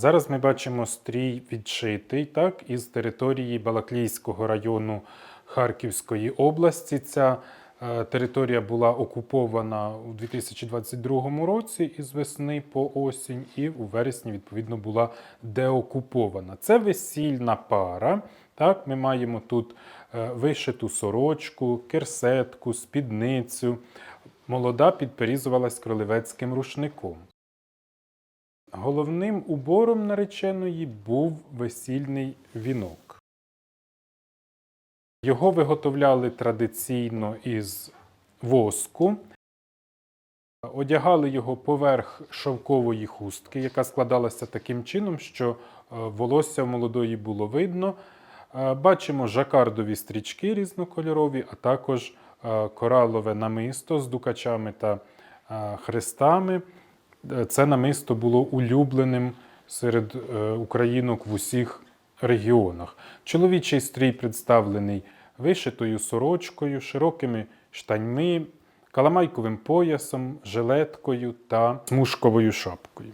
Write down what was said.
Зараз ми бачимо стрій відшитий так, із території Балаклійського району Харківської області. Ця е, територія була окупована у 2022 році із весни по осінь, і у вересні, відповідно, була деокупована. Це весільна пара. Так, ми маємо тут е, вишиту сорочку, керсетку, спідницю. Молода підперізувалась кролевецьким рушником. Головним убором нареченої був весільний вінок. Його виготовляли традиційно із воску, одягали його поверх шовкової хустки, яка складалася таким чином, що е, волосся молодої було видно. Е, Бачимо жакардові стрічки різнокольорові, а також е, коралове намисто з дукачами та хрестами. Це намисто було улюбленим серед е, українок в усіх регіонах. Чоловічий стрій представлений вишитою сорочкою, широкими штаньми, каламайковим поясом, жилеткою та смужковою шапкою.